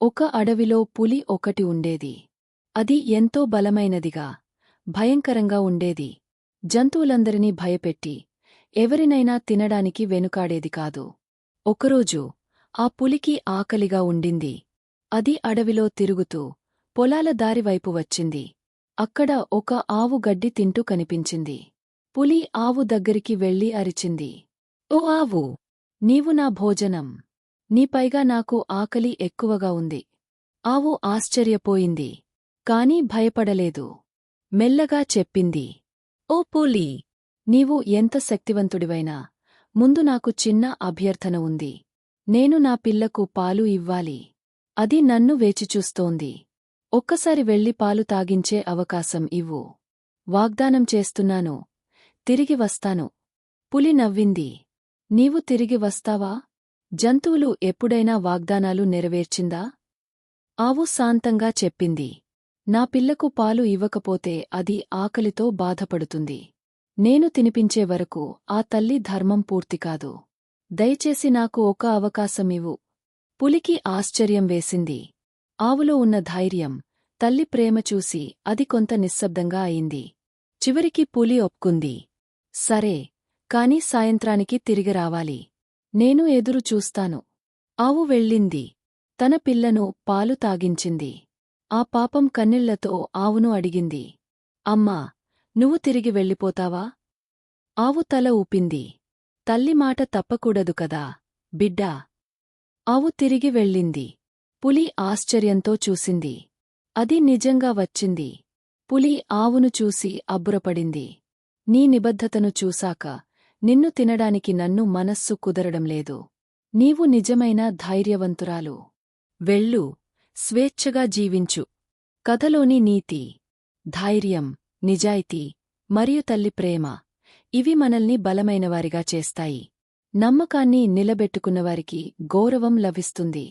ఒక అడవిలో పులి ఒకటి ఉండేది. అది ఎంతో బలమైనదిగా భయంకరంగా ఉండేది. జంతువులందరినీ భయపెట్టి ఎవరినైనా తినడానికి వెనుకాడేది కాదు. ఒకరోజు ఆ పులికి ఆకలిగా ఉండింది. అది అడవిలో తిరుగుతూ పొలాల దారివైపు వచ్చింది. అక్కడ ఒక ఆవు గడ్డి తింటూ కనిపించింది. పులి ఆవు దగ్గరికి వెళ్ళి అరిచింది. ఓ ఆవు! నీవు నా భోజనం. నీపైగా నాకు ఆకలి ఎక్కువగా ఉంది. ఆవు ఆశ్చర్యపోయింది. కాని భయపడలేదు. మెల్లగా చెప్పింది. ఓ పూలీ! నీవు ఎంత శక్తివంతుడివైనా. ముందు నాకు చిన్న అభ్యర్థన ఉంది. నేను నా పిల్లకు పాలు ఇవ్వాలి. అది నన్ను వేచిచూస్తోంది. ఒక్కసారి వెళ్ళి పాలు తాగించే అవకాశం ఇవ్వు. వాగ్దానం చేస్తున్నాను. తిరిగి వస్తాను. పులి నవ్వింది. నీవు తిరిగి వస్తావా? జంతువులు ఎప్పుడైనా వాగ్దానాలు నెరవేర్చిందా? ఆవు శాంతంగా చెప్పింది. నా పిల్లకు పాలు ఇవ్వకపోతే అది ఆకలితో బాధపడుతుంది. నేను తినిపించే వరకు ఆ తల్లి ధర్మం పూర్తికాదు దయచేసి నాకు ఒక అవకాశమివ్వు పులికి ఆశ్చర్యం వేసింది. ఆవులో ఉన్న ధైర్యం తల్లి ప్రేమ చూసి అది కొంత నిశ్శబ్దంగా అయింది. చివరికి పులి ఒప్పుకుంది. సరే కాని సాయంత్రానికి తిరిగి రావాలి. నేను ఎదురు చూస్తాను. ఆవు వెళ్ళింది. తన పిల్లను పాలు తాగించింది. ఆ పాపం కన్నీళ్ళతో ఆవును అడిగింది. అమ్మా నువ్వు తిరిగి వెళ్ళిపోతావా? ఆవు తల ఊపింది. తల్లి మాట తప్పకూడదు కదా బిడ్డా. ఆవు తిరిగి వెళ్ళింది. పులి ఆశ్చర్యంతో చూసింది. అది నిజంగా వచ్చింది. పులి ఆవును చూసి అబ్బురపడింది. నీ నిబద్ధతను చూశాక నిన్ను తినడానికి నన్ను మనస్సు కుదరడం లేదు. నీవు నిజమైన ధైర్యవంతురాలు. వెళ్ళు స్వేచ్ఛగా జీవించు. కథలోని నీతి ధైర్యం నిజాయితీ మరియు తల్లి ప్రేమ ఇవి మనల్ని బలమైనవారిగా చేస్తాయి. నమ్మకాన్ని నిలబెట్టుకున్నవారికి గౌరవం లభిస్తుంది.